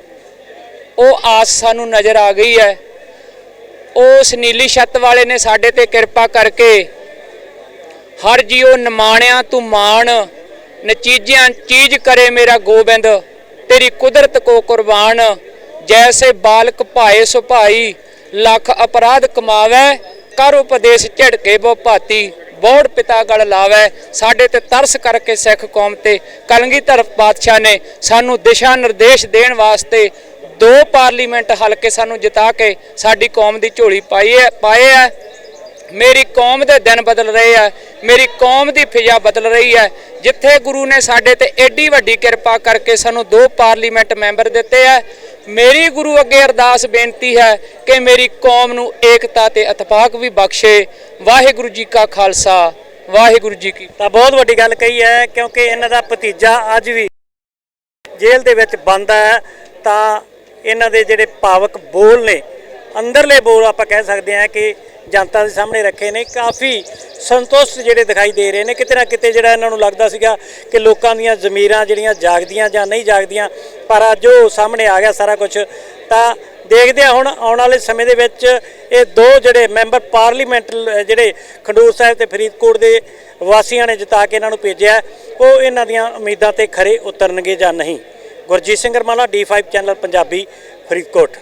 ਉਹ ਆਸ ਸਾਨੂੰ ਨਜ਼ਰ ਆ ਗਈ ਹੈ। ਉਸ ਨੀਲੀ ਛੱਤ ਵਾਲੇ ਨੇ ਸਾਡੇ ਤੇ ਕਿਰਪਾ ਕਰਕੇ ਹਰ ਜੀਉ ਨਿਮਾਣਿਆ ਤੂੰ ਮਾਣ ਨਚੀਜਿਆਂ ਚੀਜ਼ ਕਰੇ ਮੇਰਾ ਗੋਬਿੰਦ। ਤੇਰੀ ਕੁਦਰਤ ਕੋ ਕੁਰਬਾਨ, ਜੈਸੇ ਬਾਲਕ ਭਾਏ ਸੁਭਾਈ ਲੱਖ ਅਪਰਾਧ ਕਮਾਵੇ, ਕਰ ਉਪਦੇਸ਼ ਝੜਕੇ ਬਹੁ ਭਾਤੀ, ਬੋੜ ਪਿਤਾ ਗਲ ਲਾਵੇ, ਸਾਡੇ ਤੇ ਤਰਸ ਕਰਕੇ ਸਿੱਖ ਕੌਮ ਤੇ। ਕਲਗੀਧਰ ਪਾਤਸ਼ਾਹ ਨੇ ਸਾਨੂੰ ਦਿਸ਼ਾ ਨਿਰਦੇਸ਼ ਦੇਣ ਵਾਸਤੇ ਦੋ ਪਾਰਲੀਮੈਂਟ ਹਲਕੇ ਸਾਨੂੰ ਜਿਤਾ ਕੇ ਸਾਡੀ ਕੌਮ ਦੀ ਝੋਲੀ ਪਾਈ ਹੈ, ਪਾਏ ਹੈ। ਮੇਰੀ ਕੌਮ ਦੇ ਦਿਨ ਬਦਲ ਰਹੇ ਆ ਮੇਰੀ ਕੌਮ ਦੀ ਫਿਜ਼ਾ ਬਦਲ ਰਹੀ ਹੈ। ਜਿੱਥੇ ਗੁਰੂ ਨੇ ਸਾਡੇ ਤੇ ਐਡੀ ਵੱਡੀ ਕਿਰਪਾ ਕਰਕੇ ਸਾਨੂੰ ਦੋ ਪਾਰਲੀਮੈਂਟ ਮੈਂਬਰ ਦਿੱਤੇ ਆ, ਮੇਰੀ ਗੁਰੂ ਅੱਗੇ ਅਰਦਾਸ ਬੇਨਤੀ ਹੈ ਕਿ ਮੇਰੀ ਕੌਮ ਨੂੰ ਏਕਤਾ ਤੇ ਇਤਫਾਕ ਵੀ ਬਖਸ਼ੇ। ਵਾਹਿਗੁਰੂ ਜੀ ਕਾ ਖਾਲਸਾ, ਵਾਹਿਗੁਰੂ ਜੀ ਕੀ ਤਾਂ ਬਹੁਤ ਵੱਡੀ ਗੱਲ ਕਹੀ ਹੈ, ਕਿਉਂਕਿ ਇਹਨਾਂ ਦਾ ਭਤੀਜਾ ਅੱਜ ਵੀ ਜੇਲ੍ਹ ਦੇ ਵਿੱਚ ਬੰਦ ਹੈ, ਤਾਂ ਇਹਨਾਂ ਦੇ ਜਿਹੜੇ ਭਾਵਕ ਬੋਲ ਨੇ ਅੰਦਰਲੇ ਬੋਲ ਆਪਾਂ ਕਹਿ ਸਕਦੇ ਹਾਂ ਕਿ ਜਨਤਾ ਦੇ ਸਾਹਮਣੇ ਰੱਖੇ ਨੇ। ਕਾਫੀ ਸੰਤੁਸ਼ਟ ਜਿਹੜੇ ਦਿਖਾਈ ਦੇ ਰਹੇ ਨੇ। ਕਿਤੇ ਨਾ ਕਿਤੇ ਜਿਹੜਾ ਇਹਨਾਂ ਨੂੰ ਲੱਗਦਾ ਸੀਗਾ ਕਿ ਲੋਕਾਂ ਦੀਆਂ ਜ਼ਮੀਰਾਂ ਜਿਹੜੀਆਂ ਜਾਗਦੀਆਂ ਜਾਂ ਨਹੀਂ ਜਾਗਦੀਆਂ, ਪਰ ਅੱਜ ਉਹ ਸਾਹਮਣੇ ਆ ਗਿਆ ਸਾਰਾ ਕੁਝ ਤਾਂ ਦੇਖਦੇ ਹਾਂ ਹੁਣ ਆਉਣ ਵਾਲੇ ਸਮੇਂ ਦੇ ਵਿੱਚ ਇਹ ਦੋ ਜਿਹੜੇ ਮੈਂਬਰ ਪਾਰਲੀਮੈਂਟ ਜਿਹੜੇ ਖਡੂਰ ਸਾਹਿਬ ਤੇ ਫਰੀਦਕੋਟ ਦੇ ਵਾਸੀਆਂ ਨੇ ਜਿਤਾ ਕੇ ਇਹਨਾਂ ਨੂੰ ਭੇਜਿਆ, ਉਹ ਇਹਨਾਂ ਦੀਆਂ ਉਮੀਦਾਂ ਤੇ ਖਰੇ ਉਤਰਨਗੇ ਜਾਂ ਨਹੀਂ। Gurjeet Singh Ramala D5 channel, Punjabi, Faridkot.